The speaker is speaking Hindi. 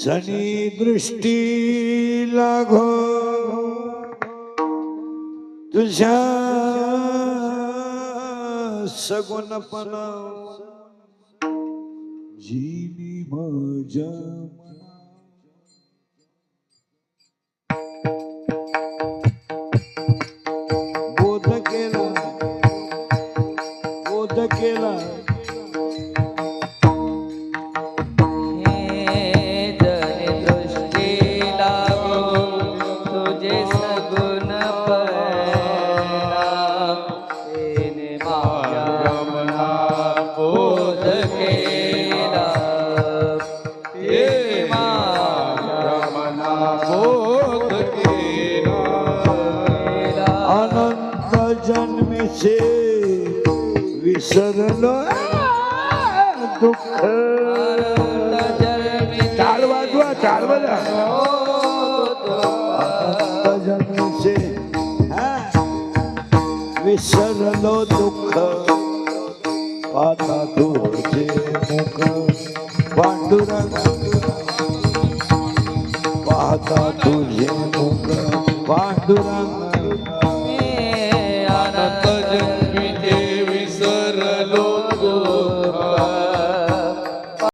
जनी दृष्टी लागो। तुझ्या सगुणपण जीवी माझ्या अनंत जन्मीचे विसरलो दुःख। टाळ वाजवा टाळ वाजवा अनंत जन्मीचे हा, विसरलो दुःख। आता तुझे मुख। पांडुरंग। पाहता तुझे मुख। पांडुरंग।